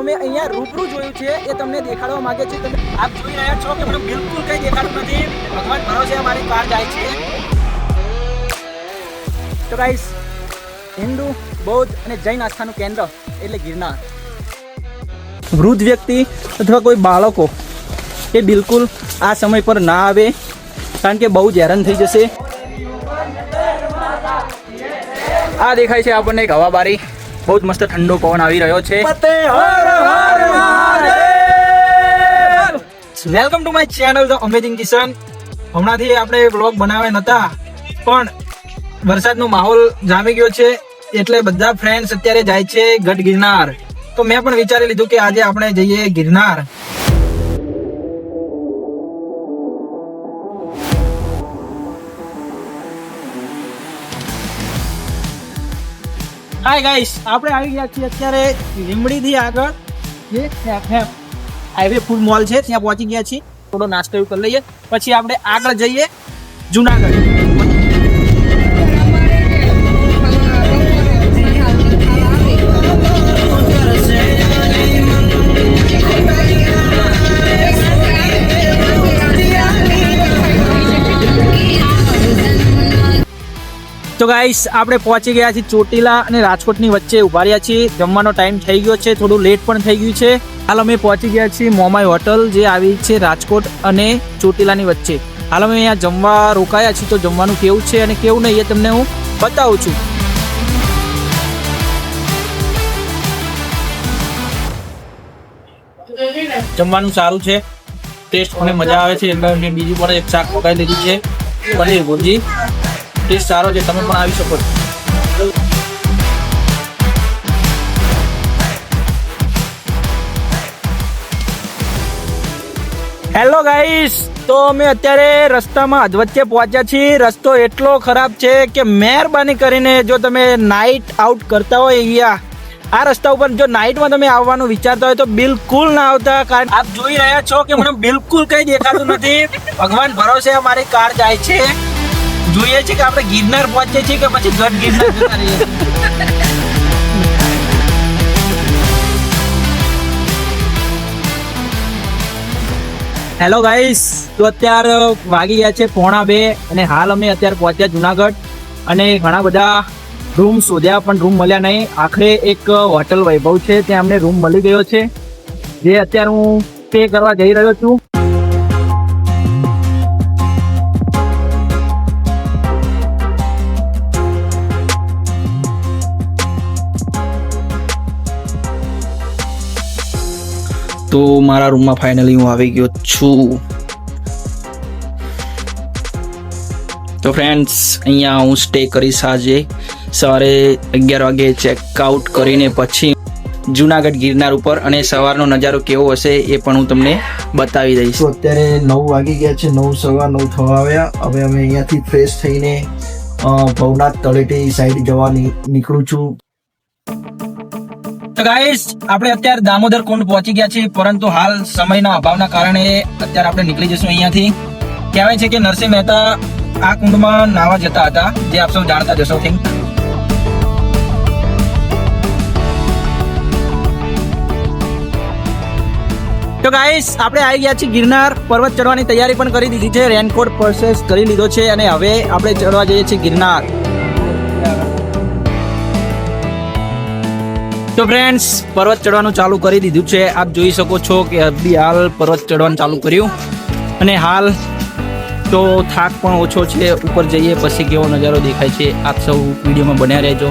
અમે અહીંયા રૂબરૂ જોયું છે, એ તમને દેખાડવા માંગે છે. તમે આપ જોઈ રહ્યા છો કે મને બિલકુલ કંઈ દેખાડતું નથી. ભગવાન ભરોસે અમારી કાર જાય છે. તો ગાઈસ હિન્દુ, બૌદ્ધ અને જૈન આસ્થાનું કેન્દ્ર એટલે ગિરનાર. વૃદ્ધ વ્યક્તિ અથવા કોઈ બાળકો એ બિલકુલ આ સમય પર ના આવે, કારણ કે બહુ જ હેરાન થઈ જશે. આ દેખાય છે આપણને એક હવાબારી. બહુ જ મસ્ત ઠંડો પવન આવી રહ્યો છે. Welcome to my channel the amazing Kishan હમણાંથી આપણે બ્લોગ બનાવ્યા નતા પણ વરસાદનો માહોલ જામી ગયો છે એટલે બધા ફ્રેન્ડ્સ અત્યારે જાય છે ગઢ ગિરનાર. તો મેં પણ વિચારી લીધું કે આજે આપણે જઈએ ગિરનાર. હાય ગાઈસ આપણે આવી ગયા છીએ અત્યારે લીમડીથી આગળ જે હાઈવે ફૂડ મોલ છે, ત્યાં પહોંચી ગયા છીએ. થોડો નાસ્તો એવું કરી લઈએ. પછી આપણે આગળ જઈએ જુનાગઢ. તો ગાઈસ આપણે પહોંચી ગયા છીએ ચોટીલા અને રાજકોટની વચ્ચે ઊભા રહ્યા છીએ. જમવાનો ટાઈમ થઈ ગયો છે, થોડું લેટ પણ થઈ ગયું છે. હાલ અમે પહોંચી ગયા છીએ મોમાઈ હોટલ, જે આવી છે રાજકોટ અને ચોટીલાની વચ્ચે. હાલ અમે અહીંયા જમવા રોકાયા છીએ, તો જમવાનું કેવું છે અને કેવું નહીં એ તમને હું બતાવું છું. જમવાનું સારું છે ટેસ્ટ મને મજા આવે છે. એટલે મેં બીજું પણ એક શાક પકાવી લીધું છે, પનીર ભુરજી. ટેસ્ટ સારો છે તમે પણ આવી શકો છો. હેલો ગાઈસ તો અમે અત્યારે રસ્તામાં અધવચ્ચે પહોંચ્યા છીએ. રસ્તો એટલો ખરાબ છે કે મહેરબાની કરીને જો તમે નાઇટ આઉટ કરતા હોય અહીંયા આ રસ્તા ઉપર જો નાઇટમાં તમે આવવાનું વિચારતા હોય તો બિલકુલ ના આવતા. કારણ આપ જોઈ રહ્યા છો કે મને બિલકુલ કંઈ દેખાતું નથી. ભગવાન ભરોસે અમારી કાર જાય છે. જોઈએ છે કે આપણે ગિરનાર પહોંચીએ છીએ કે પછી ગઢ ગિરનાર જતા રહીએ હેલો ગાઈસ તો અત્યારે વાગી ગયા છે પોણા બે અને હાલ અમે અત્યારે પહોંચ્યા જુનાગઢ અને ઘણા બધા રૂમ શોધ્યા, પણ રૂમ મળ્યા નહીં. આખરે એક હોટલ વૈભવ છે, ત્યાં અમને રૂમ મળી ગયો છે. જે અત્યારે હું પે કરવા જઈ રહ્યો છું. તો મારા રૂમમાં ફાઇનલી હું આવી ગયો છું. તો ફ્રેન્ડ્સ અહીંયા હું સ્ટે કરીશ આજે. સવારે અગિયાર વાગે ચેકઆઉટ કરીને પછી જુનાગઢ ગિરનાર ઉપર અને સવારનો નજારો કેવો હશે એ પણ હું તમને બતાવી દઈશ. અત્યારે નવ વાગી ગયા છે, નવ સવા નવ થવા આવ્યા. હવે અમે અહીંયાથી ફ્રેશ થઈને ભવનાથ તળેટી સાઈડ જવા નીકળું છું. તો ગાઈસ આપણે અત્યારે દામોદર કુંડ પહોંચી ગયા છીએ, પરંતુ હાલ સમયના અભાવના કારણે અત્યારે આપણે નીકળી જશું અહીંયાથી. કહેવાય છે કે નરસિંહ મહેતા આ કુંડમાં નાવા જતા હતા, જે આપ સૌ જાણતા જશો થિંક તો ગાઈસ આપણે આવી ગયા છીએ ગિરનાર પર્વત ચડવાની તૈયારી પણ કરી દીધી છે રેનકોટ પરચેસ કરી લીધો છે, અને હવે આપણે ચડવા જઈએ છીએ ગિરનાર. તો ફ્રેન્ડ્સ પર્વત ચડવાનું ચાલુ કરી દીધું છે. આપ જોઈ શકો છો કે અભી હાલ પર્વત ચડવાનું ચાલુ કર્યું. અને હાલ તો થાક પણ ઓછો છે. ઉપર જઈએ, પછી કેવો નજારો દેખાય છે. આપ સૌ વિડીયોમાં બન્યા રહેજો.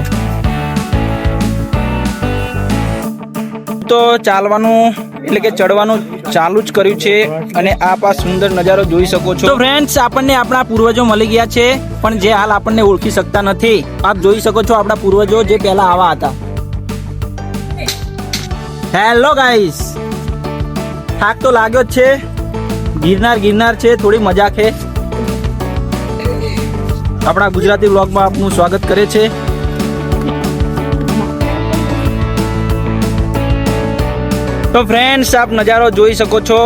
તો ચાલવાનું, એટલે કે ચડવાનું ચાલુ જ કર્યું છે. અને આપ આ સુંદર નજારો જોઈ શકો છો. તો ફ્રેન્ડ્સ આપણને આપણા પૂર્વજો મળી ગયા છે. પણ જે હાલ આપણને ઓળખી શકતા નથી. આપ જોઈ શકો છો આપણા પૂર્વજો જે પહેલા આવા હતા. હેલો ગાઈસ થાક તો લાગ્યો જ છે. ગિરનાર ગિરનાર છે. થોડી મજા છે આપણા ગુજરાતી વ્લોગમાં આપનું સ્વાગત કરે છે. તો ફ્રેન્ડ્સ આપ નજારો જોઈ શકો છો.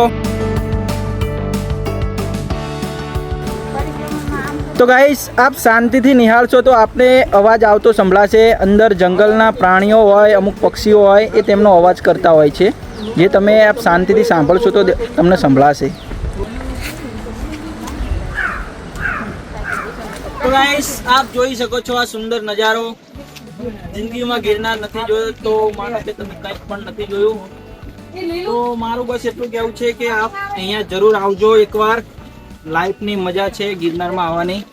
તો ગાઈસ આપ શાંતિથી નિહાળશો તો આપને અવાજ આવતો સંભળાશે. અંદર જંગલના પ્રાણીઓ હોય, અમુક પક્ષીઓ હોય, એ તેમનો અવાજ કરતા હોય છે. જે તમે આપ શાંતિથી સાંભળશો તો તમને સંભળાશે. તો ગાઈસ આપ જોઈ શકો છો આ સુંદર નજારો. જિંદગીમાં ગિરનાર નથી જોયો તો કે તમે કંઈક પણ નથી જોયું. તો મારું બસ એટલું કહેવું છે કે આપ અહીંયા જરૂર આવજો એકવાર. લાઈફની મજા છે ગિરનારમાં આવવાની.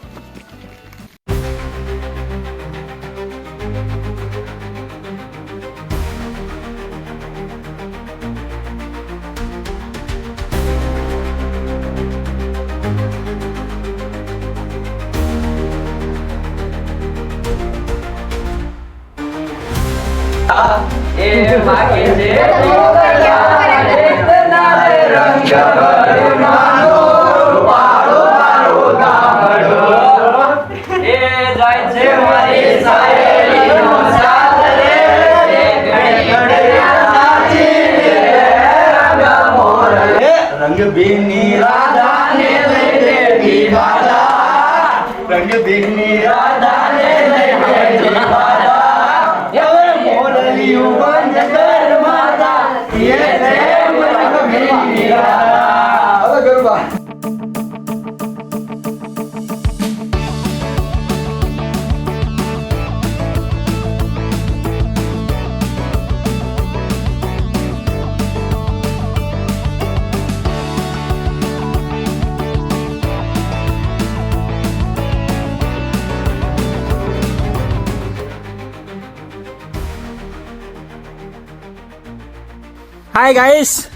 હાય ગાઈસ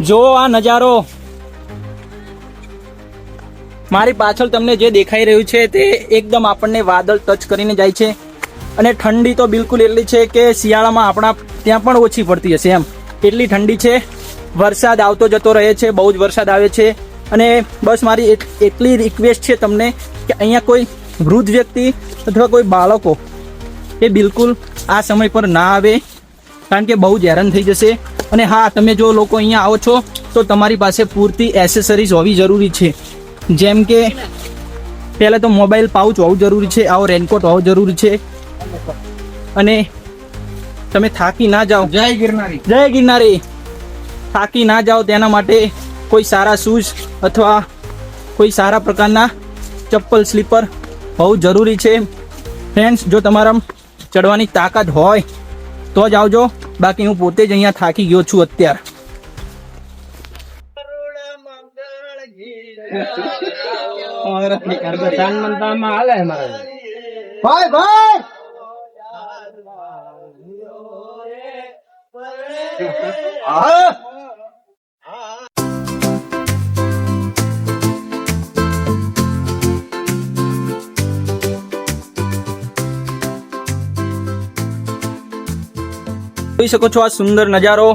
જો આ નજારો. મારી પાછળ તમને જે દેખાઈ રહ્યું છે તે એકદમ આપણને વાદળ ટચ કરીને જાય છે. અને ઠંડી તો બિલકુલ એટલી છે કે શિયાળામાં આપણા ત્યાં પણ ઓછી પડતી હશે એમ. એટલી ઠંડી છે. વરસાદ આવતો જતો રહે છે, બહુ જ વરસાદ આવે છે. અને બસ મારી એટ- એટલી રિક્વેસ્ટ છે તમને કે અહીંયા કોઈ વૃદ્ધ વ્યક્તિ અથવા કોઈ બાળકો એ બિલકુલ આ સમય પર ના આવે. કારણ કે બહુ જ હેરાન થઈ જશે. અને હા તમે જો લોકો અહીંયા આવો છો તો તમારી પાસે પૂરતી એસેસરીઝ હોવી જરૂરી છે. જેમ કે પહેલાં તો મોબાઈલ પાઉચ હોવું જરૂરી છે આવો રેનકોટ હોવો જરૂરી છે. અને તમે થાકી ના જાઓ. જય ગિરનારી. જય ગિરનારી. થાકી ના જાઓ તેના માટે કોઈ સારા શૂઝ અથવા કોઈ સારા પ્રકારના ચપ્પલ સ્લીપર હોવું જરૂરી છે. ફ્રેન્ડ્સ જો તમારા ચડવાની તાકાત હોય તો જ આવજો. બાકી હું પોતે જ અહીંયા થાકી ગયો છું અત્યારે. ભાઈ ભાઈ! હા? જોઈ શકો છો આ સુંદર નજારો.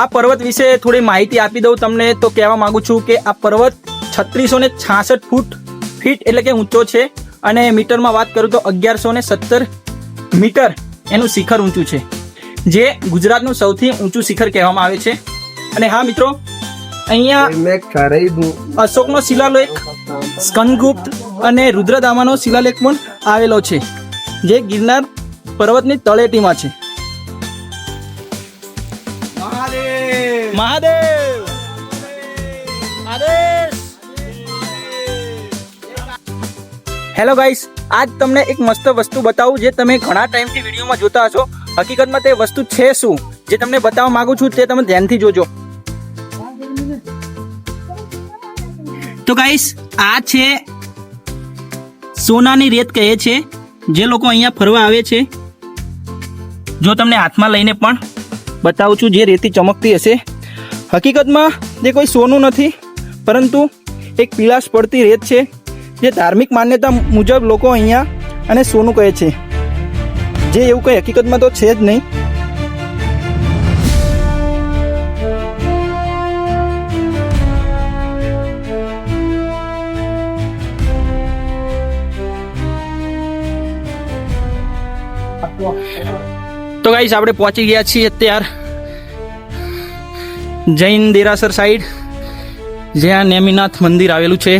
આ પર્વત વિશે થોડી માહિતી આપી દઉં તમને તો કહેવા માંગુ છું કે આ પર્વત છત્રીસો ને છાસઠ ફૂટ ફીટ એટલે કે ઊંચો છે અને મીટરમાં વાત કરું તો અગિયારસો ને સત્તર મીટર એનું શિખર ઊંચું છે જે ગુજરાતનું સૌથી ઊંચું શિખર કહેવામાં આવે છે. અને હા મિત્રો અહીંયા અશોકનો શિલાલેખ સ્કંદગુપ્ત અને રુદ્રદામાનો શિલાલેખ પણ આવેલો છે જે ગિરનાર પર્વતની તળેટીમાં છે. મહાદેવ. આદેશ. હેલો ગાઈસ આજ તમને એક મસ્ત વસ્તુ બતાવું જે તમે ઘણા ટાઈમથી વિડીયોમાં જોતા હશો. હકીકતમાં તે વસ્તુ છે શું? જે તમને બતાવવા માંગુ છું તે તમે ધ્યાનથી જોજો. તો ગાઈસ આ છે સોનાની રેત કહે છે જે લોકો અહીંયા ફરવા આવે છે. જો તમને હાથમાં લઈને પણ બતાવું છું જે રેતી ચમકતી હશે. હકીકતમાં તે કોઈ સોનું નથી, પરંતુ એક પીળાશ પડતી રેત છે, જે ધાર્મિક માન્યતા મુજબ લોકો અહીંયા અને સોનું કહે છે. જે એવું કંઈ હકીકતમાં તો છે જ નહીં. તો ગાઈશ આપણે પહોંચી ગયા છીએ અત્યાર જૈન દેરાસર સાઈડ જ્યાં નેમિનાથ મંદિર આવેલું છે.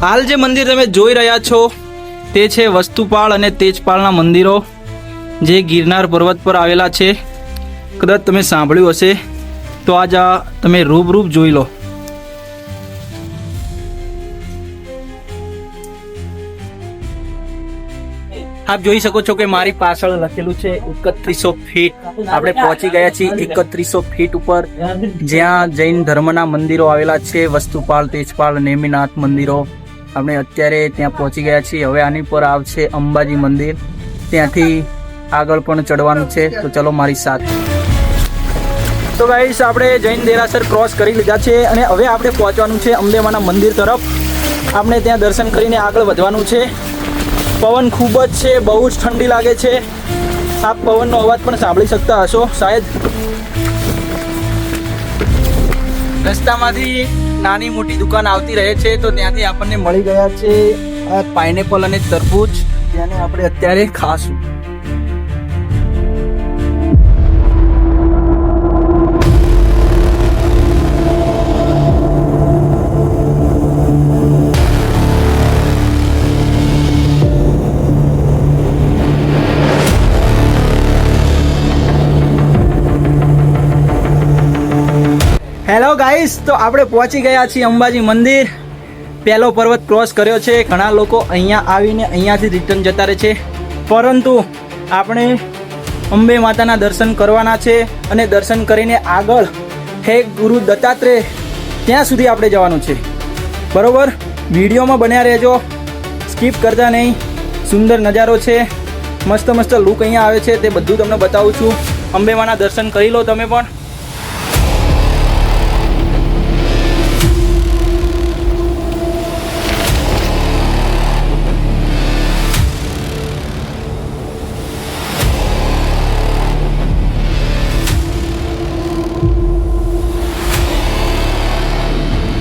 હાલ જે મંદિર તમે જોઈ રહ્યા છો, તે છે વસ્તુપાળ અને તેજપાળના મંદિરો, જે ગિરનાર પર્વત પર આવેલા છે. કદાચ તમે સાંભળ્યું હશે, તો આજ આ તમે રૂબરૂપ જોઈ લો. આપ જોઈ શકો છો કે મારી પાછળ લખેલું છે એકત્રીસો ફીટ. આપણે પહોંચી ગયા છીએ એકત્રીસો ફીટ ઉપર. જ્યાં જૈન ધર્મના મંદિરો આવેલા છે, વસ્તુપાલ, તેજપાલ, નેમિનાથ મંદિરો. આપણે અત્યારે ત્યાં પહોંચી ગયા છીએ. હવે આની પર આવશે અંબાજી મંદિર. ત્યાંથી આગળ પણ ચડવાનું છે. તો ચલો મારી સાથે. તો ગાઈસ આપણે જૈન દેરાસર ક્રોસ કરી લીધા છે અને હવે આપણે પહોંચવાનું છે અંબેમાના મંદિર તરફ. આપણે ત્યાં દર્શન કરીને આગળ વધવાનું છે. પવન ખૂબ જ છે, બહુ જ ઠંડી લાગે છે. આપ પવનનો અવાજ પણ સાંભળી શકતા હશો. શાયદ રસ્તામાંથી નાની મોટી દુકાન આવતી રહે છે, તો ત્યાંથી આપણને મળી ગયા છે પાઇનેપલ અને તરબૂચ. જેને આપણે અત્યારે ખાશું. હેલો ગાઈસ તો આપણે પહોંચી ગયા છીએ અંબાજી મંદિર. પહેલો પર્વત ક્રોસ કર્યો છે. ઘણા લોકો અહીંયા આવીને અહીંયાથી રિટર્ન જતા રહે છે. પરંતુ આપણે અંબે માતાના દર્શન કરવાના છે અને દર્શન કરીને આગળ હે ગુરુ દત્તાત્રેય, ત્યાં સુધી આપણે જવાનું છે. બરોબર? વિડીયોમાં બન્યા રહેજો. સ્કીપ કરતા નહીં. સુંદર નજારો છે. મસ્ત મસ્ત લુક અહીંયા આવે છે. તે બધું તમને બતાવું છું. અંબેમાના દર્શન કરી લો તમે પણ.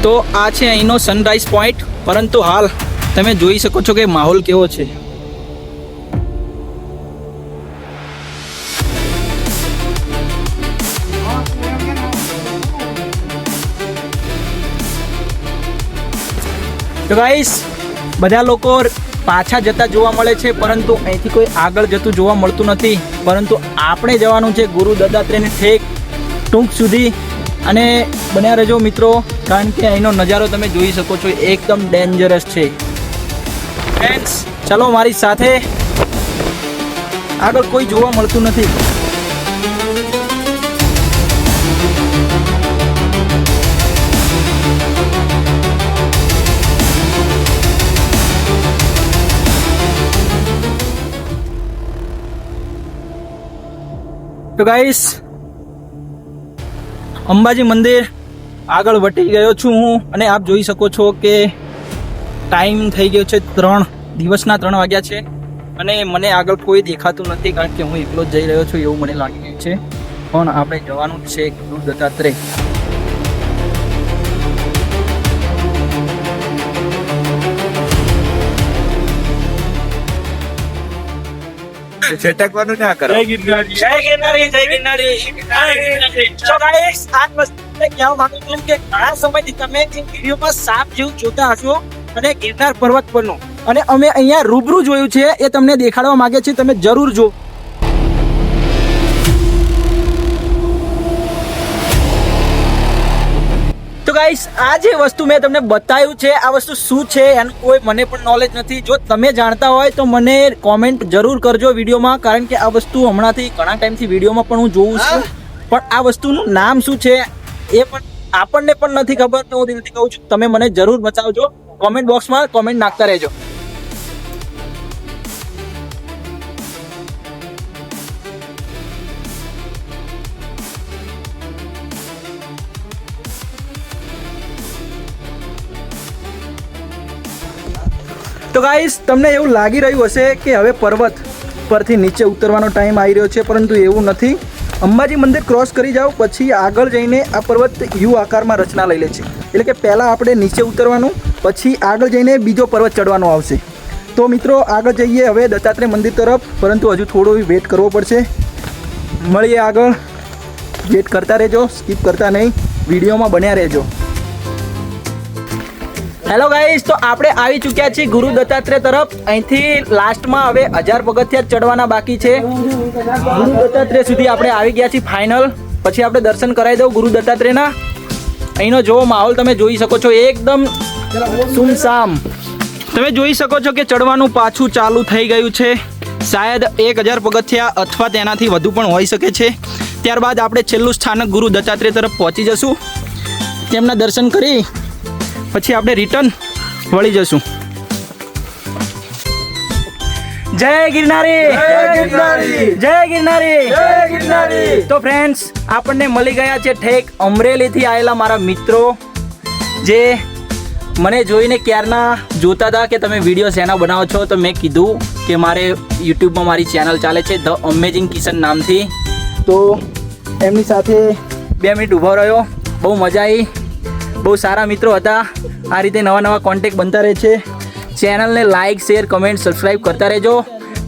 તો આ છે અહીંનો સનરાઈઝ પોઈન્ટ પરંતુ હાલ તમે જોઈ શકો છો કે માહોલ કેવો છે. તો ગાઈસ બધા લોકો પાછા જતા જોવા મળે છે, પરંતુ અહીંથી કોઈ આગળ જતું જોવા મળતું નથી. પરંતુ આપણે જવાનું છે ગુરુ દત્તાત્રેયને ઠેક ટૂંક સુધી અને બન્યા રહેજો મિત્રો, કારણ કે અહીંનો નજારો તમે જોઈ શકો છો, એકદમ ડેન્જરસ છે. ફ્રેન્ડ્સ ચાલો મારી સાથે આગળ કોઈ જોવા મળતું નથી. તો ગાઈસ અંબાજી મંદિર આગળ વટી ગયો છું હું અને આપ જોઈ શકો છો કે ટાઈમ થઈ ગયો છે ત્રણ, દિવસના ત્રણ વાગ્યા છે અને મને આગળ કોઈ દેખાતું નથી કારણ કે હું એકલો જ જઈ રહ્યો છું એવું મને લાગી રહ્યું છે. પણ આપણે જવાનું છે ગુરુ દત્તાત્રેય છટકવાનું ના કરો. જય ગિરનારી. જય ગિરનારી જય ગિરનારી. So guys, આજ વસ્તુ કહેવા માંગુ છું કે ઘણા સમયથી તમે જે વિડીયોમાં સાપ જેવું જોતા હશો અને ગિરનાર પર્વત પરનું અને અમે અહીંયા રૂબરૂ જોયું છે એ તમને દેખાડવા માંગે છે તમે જરૂર જો. ગાઈસ આ જે વસ્તુ મેં તમને બતાવ્યું છે, આ વસ્તુ શું છે, એનું કોઈ મને પણ નોલેજ નથી. જો તમે જાણતા હોય તો મને કોમેન્ટ જરૂર કરજો વિડીયોમાં, કારણ કે આ વસ્તુ હમણાંથી ઘણા ટાઈમથી વિડીયોમાં પણ હું જોઉં છું. પણ આ વસ્તુનું નામ શું છે, એ પણ આપણને પણ નથી ખબર, તો હું દિલથી કહું છું, તમે મને જરૂર બતાવજો. કોમેન્ટ બોક્સમાં કોમેન્ટ નાખતા રહેજો. તો ગાઈસ તમને એવું લાગી રહ્યું હશે કે હવે પર્વત પરથી નીચે ઉતરવાનો ટાઈમ આવી રહ્યો છે, પરંતુ એવું નથી. અંબાજી મંદિર ક્રોસ કરી જાઓ, પછી આગળ જઈને આ પર્વત યુ આકારમાં રચના લઈ લે છે. એટલે કે પહેલાં આપણે નીચે ઉતરવાનું, પછી આગળ જઈને બીજો પર્વત ચડવાનો આવશે. તો મિત્રો, આગળ જઈએ હવે દત્તાત્રેય મંદિર તરફ, પરંતુ હજુ થોડો વેટ કરવો પડશે. મળીએ આગળ. વેટ કરતા રહેજો સ્કીપ કરતા નહીં. વિડીયોમાં બન્યા રહેજો. હેલો ગાઈસ તો આપણે આવી ચૂક્યા છીએ ગુરુ દત્તાત્રેય તરફ. અહીંથી લાસ્ટમાં હવે હજાર પગથિયા ચડવાના બાકી છે. ગુરુ દત્તાત્રેય સુધી આપણે આવી ગયા છીએ ફાઇનલ પછી આપણે દર્શન કરાવી દઉં ગુરુ દત્તાત્રેયના. અહીંનો જોવો માહોલ તમે જોઈ શકો છો, એકદમ સુમસામ. તમે જોઈ શકો છો કે ચડવાનું પાછું ચાલુ થઈ ગયું છે. શાયદ એક હજાર પગથિયા અથવા તેનાથી વધુ પણ હોઈ શકે છે. ત્યારબાદ આપણે છેલ્લું સ્થાનક ગુરુ દત્તાત્રેય તરફ પહોંચી જશું. તેમના દર્શન કરી પછી આપણે રિટર્ન વળી જશું જય ગિરનારી! જય ગિરનારી! જય ગિરનારી! જય ગિરનારી! તો ફ્રેન્ડ્સ આપણને મળી ગયા છે ઠેક અમરેલીથી આવેલા મારા મિત્રો જે મને જોઈને ક્યારના જોતા હતા કે તમે વીડિયો શેના બનાવો છો તો મેં કીધું કે મારે યુટ્યુબમાં મારી ચેનલ ચાલે છે ધ અમેઝિંગ કિશન નામથી. તો એમની સાથે બે મિનિટ ઊભો રહ્યો. બહુ મજા આવી બહુ સારા મિત્રો હતા. આ રીતે નવા નવા કોન્ટેક્ટ બનતા રહે છે. ચેનલને લાઇક શેર કમેન્ટ સબસ્ક્રાઈબ કરતા રહેજો.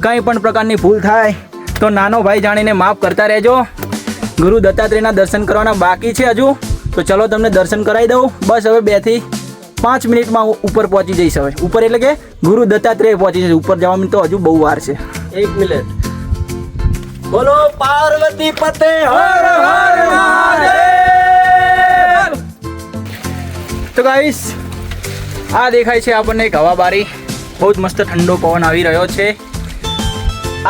કંઈ પણ પ્રકારની ભૂલ થાય તો નાનો ભાઈ જાણીને માફ કરતા રહેજો. ગુરુ દત્તાત્રેયના દર્શન કરવાના બાકી છે હજુ. તો ચલો તમને દર્શન કરાવી દઉં. બસ હવે બેથી પાંચ મિનિટમાં હું ઉપર પહોંચી જઈશ હવે. ઉપર એટલે કે ગુરુ દત્તાત્રેય પહોંચી જઈશ. ઉપર જવામાં તો હજુ બહુ વાર છે. એક મિનિટ. બોલો પાર્વતી પતે, હર હર મહાદેવ. તો ગાઈસ આ દેખાય છે આપણને એક હવા બારી બહુ જ મસ્ત ઠંડો પવન આવી રહ્યો છે.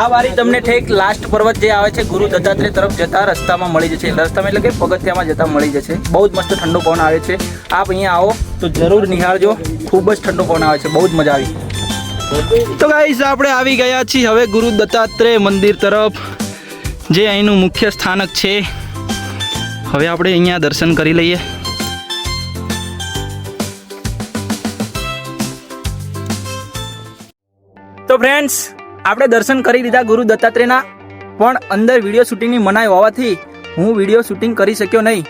આ બારી તમને ઠેક લાસ્ટ પર્વત જે આવે છે, ગુરુ દત્તાત્રેય તરફ જતા રસ્તામાં મળી જશે. રસ્તામાં એટલે કે પગથિયામાં જતા મળી જશે. બહુ જ મસ્ત ઠંડો પવન આવે છે. આપ અહીંયા આવો તો જરૂર નિહાળજો. ખૂબ જ ઠંડો પવન આવે છે. બહુ જ મજા આવી. તો ગાઈસ આપણે આવી ગયા છીએ હવે ગુરુ દત્તાત્રેય મંદિર તરફ, જે અહીંનું મુખ્ય સ્થાનક છે. હવે આપણે અહીંયા દર્શન કરી લઈએ. ફ્રેન્ડ્સ આપણે દર્શન કરી લીધા ગુરુ દત્તાત્રેયના પણ અંદર વિડીયો શૂટિંગની મનાઈ હોવાથી હું વિડીયો શૂટિંગ કરી શક્યો નહીં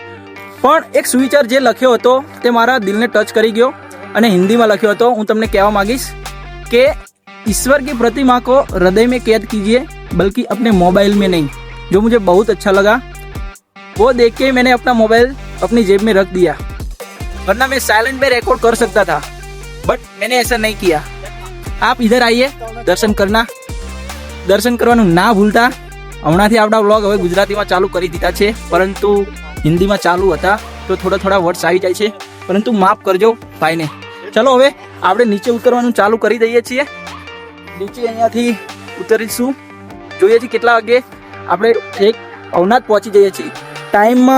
પણ એક સુવિચાર જે લખ્યો હતો તે મારા દિલને ટચ કરી ગયો અને હિન્દીમાં લખ્યો હતો હું તમને કહેવા માંગીશ કે ईश्वर की प्रतिमा को हृदय में कैद कीजिए बल्कि अपने मोबाइल में नहीं जो मुझे बहुत अच्छा लगा वो देख के मैंने अपना मोबाइल अपनी जेब में रख दिया वरना मैं साइलेंट पे रिकॉर्ड कर सकता था बट मैंने ऐसा नहीं किया આપ ઇધર આઈએ, દર્શન કરના. દર્શન કરવાનું ના ભૂલતા. હમણાંથી આપણા વ્લોગ હવે ગુજરાતીમાં ચાલુ કરી દીધા છે, પરંતુ હિન્દીમાં ચાલુ હતા, તો થોડા થોડા વર્ડ્સ આવી જાય છે. પરંતુ માફ કરજો ભાઈને. ચલો હવે આપણે નીચે ઉતરવાનું ચાલુ કરી દઈએ છીએ. નીચે અહીંયાથી ઉતરીશું. જોઈએ છીએ કેટલા વાગે આપણે એક અવનાથ પહોંચી જઈએ છીએ. ટાઈમ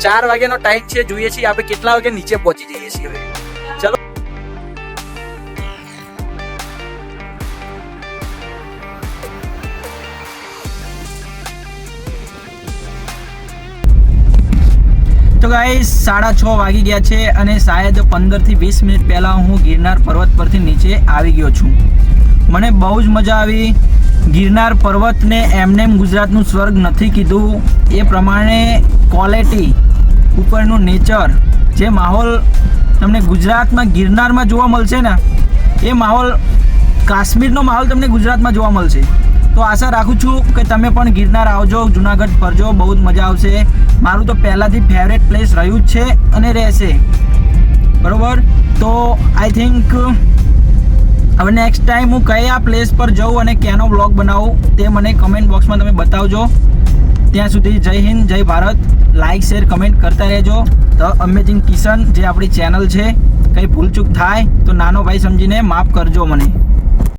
ચાર વાગ્યાનો ટાઈમ છે. જોઈએ છીએ આપણે કેટલા વાગે નીચે પહોંચી જઈએ છીએ હવે. ચલો. તો ગાઈસ સાડા છ વાગી ગયા છે અને શાયદ પંદરથી વીસ મિનિટ પહેલાં હું ગિરનાર પર્વત પરથી નીચે આવી ગયો છું. મને બહુ જ મજા આવી. ગિરનાર પર્વતને એમનેમ ગુજરાતનું સ્વર્ગ નથી કીધું. એ પ્રમાણે ક્વોલિટી ઉપરનું નેચર જે માહોલ તમને ગુજરાતમાં ગિરનારમાં જોવા મળશે ને, એ માહોલ, કાશ્મીરનો માહોલ તમને ગુજરાતમાં જોવા મળશે. તો આશા રાખું છું કે તમે પણ ગિરનાર આવજો, જુનાગઢ ફરજો, બહુ જ મજા આવશે. મારું તો પહેલાંથી ફેવરેટ પ્લેસ રહ્યું જ છે અને રહેશે. બરાબર? તો આઈ થિંક હવે નેક્સ્ટ ટાઈમ હું કયા પ્લેસ પર જઉં અને ક્યાંનો બ્લોગ બનાવું તે મને કમેન્ટ બોક્સમાં તમે બતાવજો. ત્યાં સુધી જય હિન્દ, જય ભારત. લાઇક શેર કમેન્ટ કરતા રહેજો. ધ અમેઝિંગ કિશન જે આપણી ચેનલ છે, કંઈ ભૂલચૂક થાય તો નાનો ભાઈ સમજીને માફ કરજો મને.